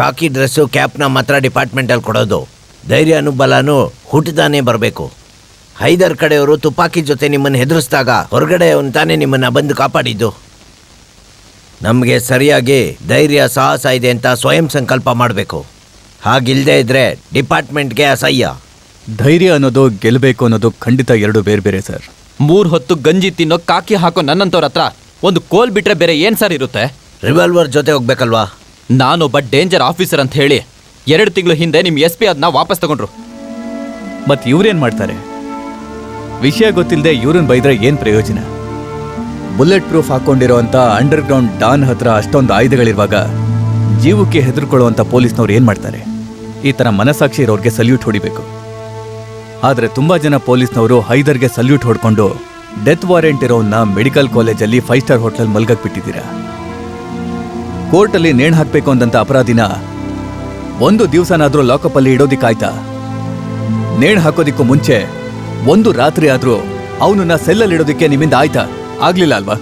ಕಾಕಿ dress ಕ್ಯಾಪ್ನ ಮಾತ್ರ ಡಿಪಾರ್ಟ್ಮೆಂಟಲ್ಲಿ ಕೊಡೋದು. ಧೈರ್ಯನೂ ಬಲನೂ ಹುಟ್ಟಿದಾನೇ ಬರಬೇಕು. ಹೈದರ್ ಕಡೆಯವರು ತುಪಾಕಿ ಜೊತೆ ನಿಮ್ಮನ್ನು ಹೆದರಿಸಿದಾಗ ಹೊರಗಡೆ ಅವನು ತಾನೇ ನಿಮ್ಮನ್ನು ಬಂದು ಕಾಪಾಡಿದ್ದು. ನಮಗೆ ಸರಿಯಾಗಿ ಧೈರ್ಯ ಸಾಹಸ ಇದೆ ಅಂತ ಸ್ವಯಂ ಸಂಕಲ್ಪ ಮಾಡಬೇಕು. ಹಾಗಿಲ್ಲದೆ ಇದ್ರೆ ಡಿಪಾರ್ಟ್ಮೆಂಟ್ಗೆ ಅಸಹ್ಯ. ಧೈರ್ಯ ಅನ್ನೋದು ಗೆಲ್ಲಬೇಕು ಅನ್ನೋದು ಖಂಡಿತ ಎರಡು ಬೇರೆ ಬೇರೆ ಸರ್. ಮೂರ್ ಹೊತ್ತು ಗಂಜಿ ತಿನ್ನೋ ಕಾಕಿ ಹಾಕೋ ನನ್ನಂತವ್ರ ಹತ್ರ ಒಂದು ಕೋಲ್ ಬಿಟ್ರೆ ಬೇರೆ ಏನ್ ಸರ್ ಇರುತ್ತೆ? ರಿವಾಲ್ವರ್ ಜೊತೆ ಹೋಗ್ಬೇಕಲ್ವಾ? ನಾನೊಬ್ಬ ಡೇಂಜರ್ ಆಫೀಸರ್ ಅಂತ ಹೇಳಿ ಎರಡು ತಿಂಗಳು ಹಿಂದೆ ನಿಮ್ಮ ಎಸ್ ಪಿ ಅದನ್ನ ವಾಪಸ್ ತಗೊಂಡ್ರು. ಮತ್ ಇವ್ರೇನ್ ಮಾಡ್ತಾರೆ? ವಿಷಯ ಗೊತ್ತಿಲ್ಲದೆ ಇವ್ರನ್ನ ಬೈದ್ರೆ ಏನ್ ಪ್ರಯೋಜನ? ಬುಲೆಟ್ ಪ್ರೂಫ್ ಹಾಕೊಂಡಿರೋಂಥ ಅಂಡರ್ ಗ್ರೌಂಡ್ ಡಾನ್ ಹತ್ರ ಅಷ್ಟೊಂದು ಆಯುಧಗಳಿರುವಾಗ ಜೀವಕ್ಕೆ ಹೆದರ್ಕೊಳ್ಳುವಂಥ ಪೊಲೀಸ್ನವ್ರು ಏನ್ ಮಾಡ್ತಾರೆ? ಈ ತರ ಮನಸಾಕ್ಷಿ ಇರೋರ್ಗೆ ಸಲ್ಯೂಟ್ ಹೊಡಿಬೇಕು. ಆದ್ರೆ ತುಂಬಾ ಜನ ಪೊಲೀಸ್ನವರು ಹೈದರ್ಗೆ ಸಲ್ಯೂಟ್ ಹೊಡ್ಕೊಂಡು ಡೆತ್ ವಾರೆಂಟ್ ಇರೋನ್ನ ಮೆಡಿಕಲ್ ಕಾಲೇಜಲ್ಲಿ ಫೈವ್ ಸ್ಟಾರ್ ಹೋಟೆಲ್ ಮಲ್ಗಕ್ ಬಿಟ್ಟಿದ್ದೀರಾ? ಕೋರ್ಟಲ್ಲಿ ನೇಣು ಹಾಕ್ಬೇಕು ಅಂದಂತ ಅಪರಾಧಿನ ಒಂದು ದಿವಸನಾದ್ರೂ ಲಾಕಪ್ ಅಲ್ಲಿ ಇಡೋದಿಕ್ಕಾಯ್ತಾ? ನೇಣು ಹಾಕೋದಿಕ್ಕೂ ಮುಂಚೆ ಒಂದು ರಾತ್ರಿ ಆದ್ರೂ ಅವನನ್ನ ಸೆಲ್ಲಲ್ಲಿಡೋದಿಕ್ಕೆ ನಿಮ್ಮಿಂದ ಆಯ್ತಾ? ಆಗ್ಲಿಲ್ಲ ಅಲ್ವಾ?